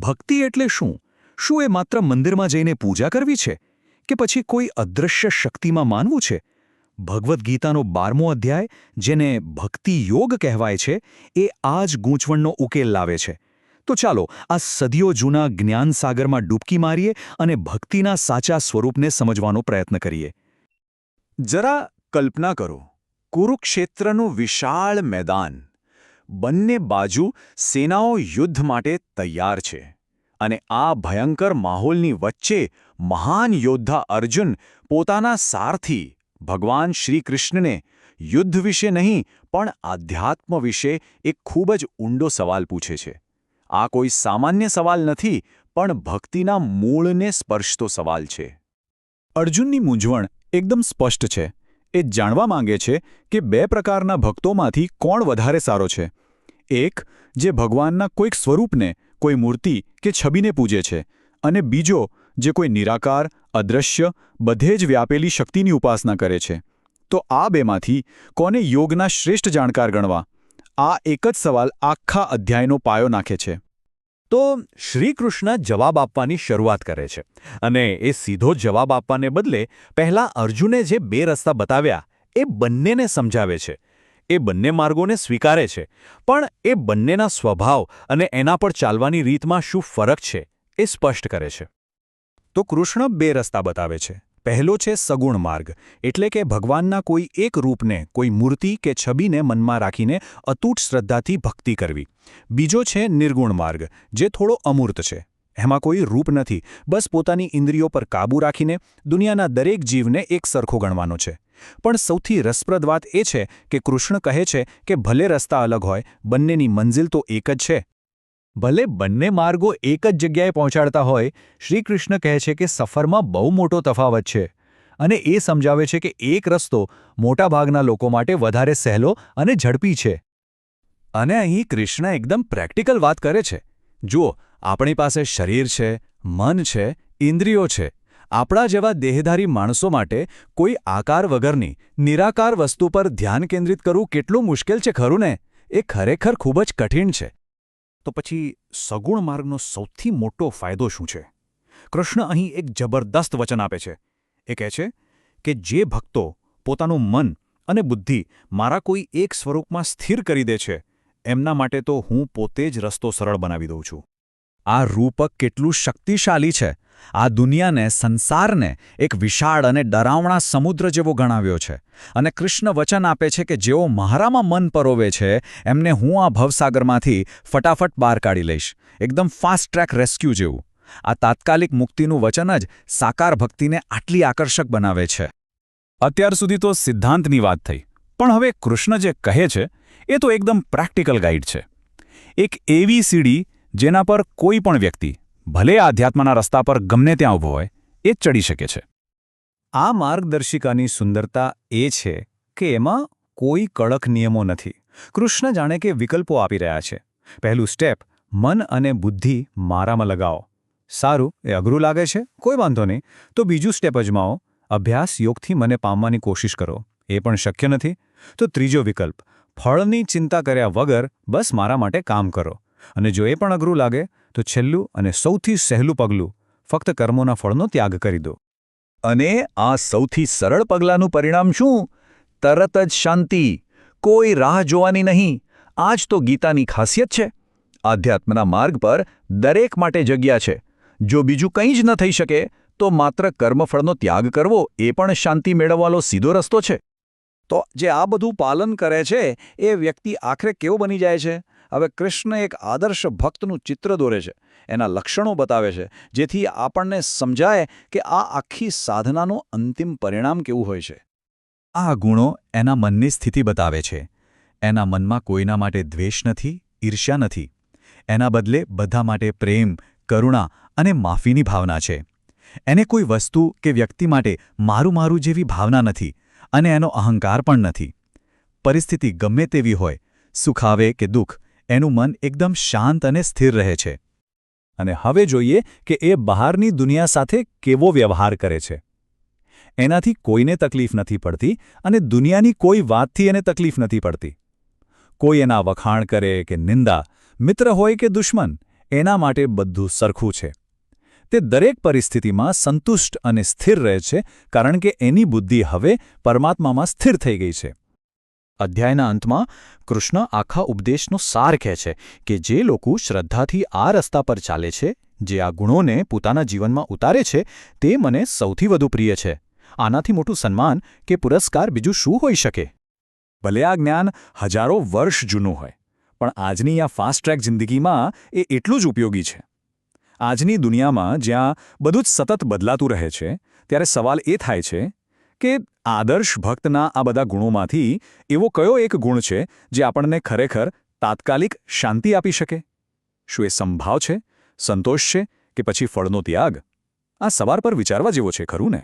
ભક્તિ એટલે શું? શું એ માત્ર મંદિરમાં જઈને પૂજા કરવી છે? કે પછી કોઈ અદૃશ્ય શક્તિમાં માનવું છે? ભગવદ્ ગીતાનો બારમો અધ્યાય, જેને ભક્તિ યોગ કહેવાય છે, એ આ જ ગૂંચવણનો ઉકેલ લાવે છે. તો ચાલો, આ સદીઓ જૂના જ્ઞાન સાગરમાં ડૂબકી મારીએ અને ભક્તિના સાચા સ્વરૂપને સમજવાનો પ્રયત્ન કરીએ. જરા કલ્પના કરો, કુરુક્ષેત્રનું વિશાળ મેદાન બંને બાજુ સેનાઓ યુદ્ધ માટે તૈયાર છે અને આ ભયંકર માહોલની વચ્ચે મહાન યોદ્ધા અર્જુન પોતાના સારથી ભગવાન શ્રીકૃષ્ણને યુદ્ધ વિશે નહીં, પણ આધ્યાત્મ વિશે એક ખૂબ જ ઊંડો સવાલ પૂછે છે. આ કોઈ સામાન્ય સવાલ નથી, પણ ભક્તિના મૂળને સ્પર્શતો સવાલ છે. અર્જુનની મૂંઝવણ એકદમ સ્પષ્ટ છે. એ જાણવા માંગે છે કે બે પ્રકારના ભક્તોમાંથી કોણ વધારે સારો છે. એક જે ભગવાનના કોઈક સ્વરૂપને, કોઈ મૂર્તિ કે છબીને પૂજે છે અને બીજો જે કોઈ નિરાકાર અદૃશ્ય બધે જ વ્યાપેલી શક્તિની ઉપાસના કરે છે. તો આ બેમાંથી કોને યોગના શ્રેષ્ઠ જાણકાર ગણવા? આ એક જ સવાલ આખા અધ્યાયનો પાયો નાખે છે. તો શ્રીકૃષ્ણ જવાબ આપવાની શરૂઆત કરે છે અને એ સીધો જવાબ આપવાને બદલે પહેલાં અર્જુને જે બે રસ્તા બતાવ્યા એ બંનેને સમજાવે છે. એ બંને માર્ગોને સ્વીકારે છે. પણ એ બંનેના સ્વભાવ અને એના પર ચાલવાની રીતમાં શું ફરક છે એ સ્પષ્ટ કરે છે. તો કૃષ્ણ બે રસ્તા બતાવે છે. પહેલો છે સગુણ માર્ગ, એટલે કે ભગવાનના કોઈ એક રૂપને, કોઈ મૂર્તિ કે છબીને મનમાં રાખીને અતૂટ શ્રદ્ધાથી ભક્તિ કરવી. બીજો છે નિર્ગુણ માર્ગ, જે થોડો અમૂર્ત છે. એમાં કોઈ રૂપ નથી, બસ પોતાની ઇન્દ્રિયો પર કાબૂ રાખીને દુનિયાના દરેક જીવને એક સરખો ગણવાનો છે. પણ સૌથી રસપ્રદ વાત એ છે કે કૃષ્ણ કહે છે કે ભલે રસ્તા અલગ હોય, બંનેની મંજિલ તો એક જ છે. ભલે બંને માર્ગો એક જ જગ્યાએ પહોંચાડતા હોય, શ્રીકૃષ્ણ કહે છે કે સફરમાં બહુ મોટો તફાવત છે અને એ સમજાવે છે કે એક રસ્તો મોટાભાગના લોકો માટે વધારે સહેલો અને ઝડપી છે. અને અહીં કૃષ્ણ એકદમ પ્રેક્ટિકલ વાત કરે છે. જુઓ, આપણી પાસે શરીર છે, મન છે, ઇન્દ્રિયો છે આપણા જેવા દેહધારી માણસો માટે કોઈ આકાર વગરની, નિરાકાર વસ્તુ પર ધ્યાન કેન્દ્રિત કરવું કેટલું મુશ્કેલ છે ખરું ને? એ ખરેખર ખૂબ જ કઠિન છે. તો પછી સગુણ માર્ગનો સૌથી મોટો ફાયદો શું છે? કૃષ્ણ અહીં એક જબરદસ્ત વચન આપે છે. એ કહે છે કે જે ભક્તો પોતાનું મન અને બુદ્ધિ મારા કોઈ એક સ્વરૂપમાં સ્થિર કરી દે છે, એમના માટે તો હું પોતે જ રસ્તો સરળ બનાવી દઉં છું. આ રૂપક કેટલું શક્તિશાળી છે. આ દુનિયાને, સંસારને એક વિશાળ અને ડરાવણા સમુદ્ર જેવો ગણાવ્યો છે. અને કૃષ્ણ વચન આપે છે કે જેઓ મારામાં મન પરોવે છે, એમને હું આ ભવસાગરમાંથી ફટાફટ બહાર કાઢી લઈશ. એકદમ ફાસ્ટ ટ્રેક રેસ્ક્યુ જેવું. આ તાત્કાલિક મુક્તિનું વચન જ સાકાર ભક્તિને આટલી આકર્ષક બનાવે છે. અત્યાર સુધી તો સિદ્ધાંતની વાત થઈ. પણ હવે કૃષ્ણ જે કહે છે, એ તો એકદમ પ્રેક્ટિકલ ગાઈડ છે. એક એવી સીડી જેના પર કોઈ પણ વ્યક્તિ ભલે આધ્યાત્મના રસ્તા પર ગમે ત્યાં ઊભો હોય, એ જ ચડી શકે છે. આ માર્ગદર્શિકાની સુંદરતા એ છે કે એમાં કોઈ કડક નિયમો નથી. કૃષ્ણ જાણે કે વિકલ્પો આપી રહ્યા છે. પહેલું સ્ટેપ, મન અને બુદ્ધિ મારામાં લગાવો. સારું, એ અઘરું લાગે છે, કોઈ વાંધો નહીં. તો બીજું સ્ટેપ અજમાવો. અભ્યાસ યોગથી મને પામવાની કોશિશ કરો. એ પણ શક્ય નથી. તો ત્રીજો વિકલ્પ, ફળની ચિંતા કર્યા વગર બસ મારા માટે કામ કરો. અને જો એ પણ અઘરું લાગે તો છેલ્લું અને સૌથી સહેલું પગલું ફક્ત કર્મોના ફળનો ત્યાગ કરી દો. અને આ સૌથી સરળ પગલાંનું પરિણામ શું? તરત જ શાંતિ. કોઈ રાહ જોવાની નહીં. આ જ તો ગીતાની ખાસિયત છે. આધ્યાત્મના માર્ગ પર દરેક માટે જગ્યા છે. જો બીજું કંઈ જ ન થઈ શકે, તો માત્ર કર્મફળનો ત્યાગ કરવો એ પણ શાંતિ મેળવવાનો સીધો રસ્તો છે. તો જે આ બધું પાલન કરે છે, એ વ્યક્તિ આખરે કેવો બની જાય છે? હવે કૃષ્ણ એક આદર્શ ભક્તનું ચિત્ર દોરે છે. એના લક્ષણો બતાવે છે, જેથી આપણને સમજાય કે આ આખી સાધનાનું અંતિમ પરિણામ કેવું હોય છે. આ ગુણો એના મનની સ્થિતિ બતાવે છે. એના મનમાં કોઈના માટે દ્વેષ નથી, ઈર્ષ્યા નથી. એના બદલે બધા માટે પ્રેમ, કરુણા અને માફીની ભાવના છે. એને કોઈ વસ્તુ કે વ્યક્તિ માટે મારું મારું જેવી ભાવના નથી અને એનો અહંકાર પણ નથી. પરિસ્થિતિ ગમે તેવી હોય સુખ આવે કે દુઃખ એનું મન એકદમ શાંત અને સ્થિર રહે છે. અને હવે જોઈએ કે એ બહારની દુનિયા સાથે કેવો વ્યવહાર કરે છે. એનાથી કોઈને તકલીફ નથી પડતી અને દુનિયાની કોઈ વાતથી એને તકલીફ નથી પડતી. કોઈ એના વખાણ કરે કે નિંદા, મિત્ર હોય કે દુશ્મન, એના માટે બધું સરખું છે. તે દરેક પરિસ્થિતિમાં સંતુષ્ટ અને સ્થિર રહે છે કારણ કે એની બુદ્ધિ હવે પરમાત્મામાં સ્થિર થઈ ગઈ છે. અધ્યાયના અંતમાં કૃષ્ણ આખા ઉપદેશનો સાર કહે છે કે જે લોકો શ્રદ્ધાથી આ રસ્તા પર ચાલે છે, જે આ ગુણોને પોતાના જીવનમાં ઉતારે છે, તે મને સૌથી વધુ પ્રિય છે. આનાથી મોટું સન્માન કે પુરસ્કાર બીજું શું હોઈ શકે? ભલે આ જ્ઞાન હજારો વર્ષ જૂનું હોય, પણ આજની આ ફાસ્ટ ટ્રેક જિંદગીમાં એ એટલું જ ઉપયોગી છે. આજની દુનિયામાં જ્યાં બધું જ સતત બદલાતું રહે છે, ત્યારે સવાલ એ થાય છે કે આદર્શ ભક્તના આ બધા ગુણોમાંથી એવો કયો એક ગુણ છે જે આપણને ખરેખર તાત્કાલિક શાંતિ આપી શકે? શું એ સંભાવ છે, સંતોષ છે કે પછી ફળનો ત્યાગ? આ સવાર પર વિચારવા જેવો છે, ખરું ને?